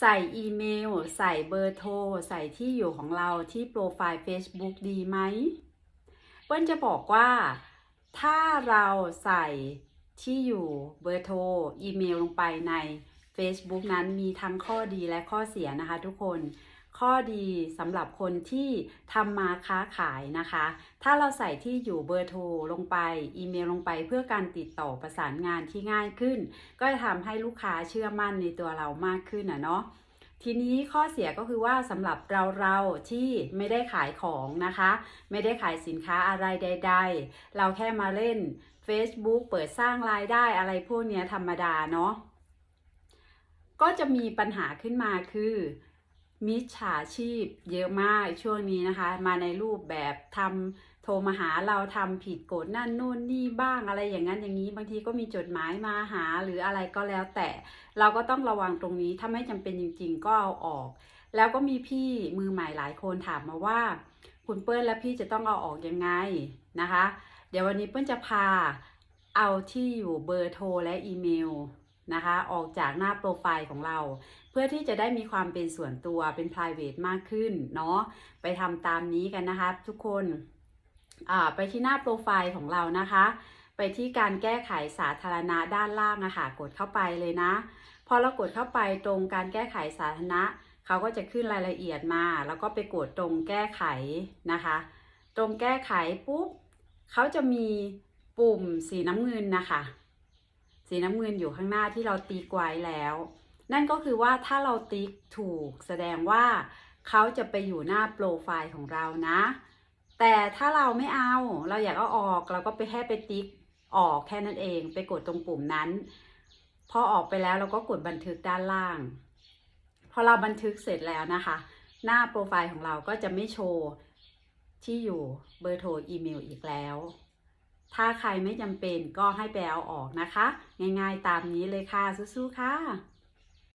ใส่อีเมล ใส่เบอร์โทร ใส่ที่อยู่ของเราที่โปรไฟล์ Facebook ดีไหมเปิ้ลจะบอกว่าถ้าเราใส่ที่อยู่เบอร์โทร อีเมลลงไปใน Facebook นั้นมีทั้งข้อดีและข้อเสียนะคะทุกคน ข้อดีสำหรับคนที่ทำมาค้าขายนะคะ ถ้าเราใส่ที่อยู่เบอร์โทรลงไป อีเมลลงไปเพื่อการติดต่อประสานงานที่ง่ายขึ้น ก็จะทำให้ลูกค้าเชื่อมั่นในตัวเรามากขึ้นนะเนาะทีนี้ข้อเสียก็คือว่าสำหรับเราเราที่ไม่ได้ขายของนะคะ ไม่ได้ขายสินค้าอะไรใด ๆ เราแค่มาเล่น Facebook เปิดสร้างรายได้อะไรพวกนี้ธรรมดาเนาะก็จะมีปัญหาขึ้นมาคือ มิจฉาชีพเยอะมากช่วงนี้นะคะ มาในรูปแบบทำโทรมาหาเราทำผิดกฎนั่นนู่นนี่บ้างอะไรอย่างนั้นอย่างนี้ บางทีก็มีจดหมายมาหาหรืออะไรก็แล้ว แต่เราก็ต้องระวังตรงนี้ถ้าไม่จำเป็นจริง ๆ ก็เอาออก แล้วก็มีพี่มือใหม่หลายคนถามมาว่า คุณเปิ้ลและพี่จะต้องเอาออกยังไงนะคะ เดี๋ยววันนี้เปิ้ลจะพาเอาที่อยู่เบอร์โทรและอีเมล นะคะ ออกจากหน้าโปรไฟล์ของเรา เพื่อที่จะได้มีความเป็นส่วนตัวเป็น private มากขึ้นเนาะไปทำตามนี้กันนะคะ ทุกคนไปที่หน้าโปรไฟล์ของเรานะคะ ไปที่การแก้ไขสาธารณะด้านล่างอะค่ะกดเข้าไปเลยนะ พอเรากดเข้าไปตรงการแก้ไขสาธารณะเขาก็จะขึ้นรายละเอียดมา แล้วก็ไปกดตรงแก้ไขนะคะ ตรงแก้ไขปุ๊บเขาจะมีปุ่มสีน้ำเงินนะคะ สีน้ำเงินอยู่ข้างหน้าที่เราติ๊กไว้แล้ว นั่นก็คือว่าถ้าเราติ๊กถูกแสดงว่าเขาจะไปอยู่หน้าโปรไฟล์ของเรานะ แต่ถ้าเราไม่เอาเราอยากเอาออกเราก็ไปแค่ไปติ๊กออกแค่นั้นเอง ไปกดตรงปุ่มนั้น พอออกไปแล้วเราก็กดบันทึกด้านล่าง พอเราบันทึกเสร็จแล้วนะคะ หน้าโปรไฟล์ของเราก็จะไม่โชว์ที่อยู่เบอร์โทรอีเมลอีกแล้ว ถ้าใครไม่จำเป็นก็ให้ไปเอาออกนะคะ ง่ายๆตามนี้เลยค่ะสู้ๆค่ะ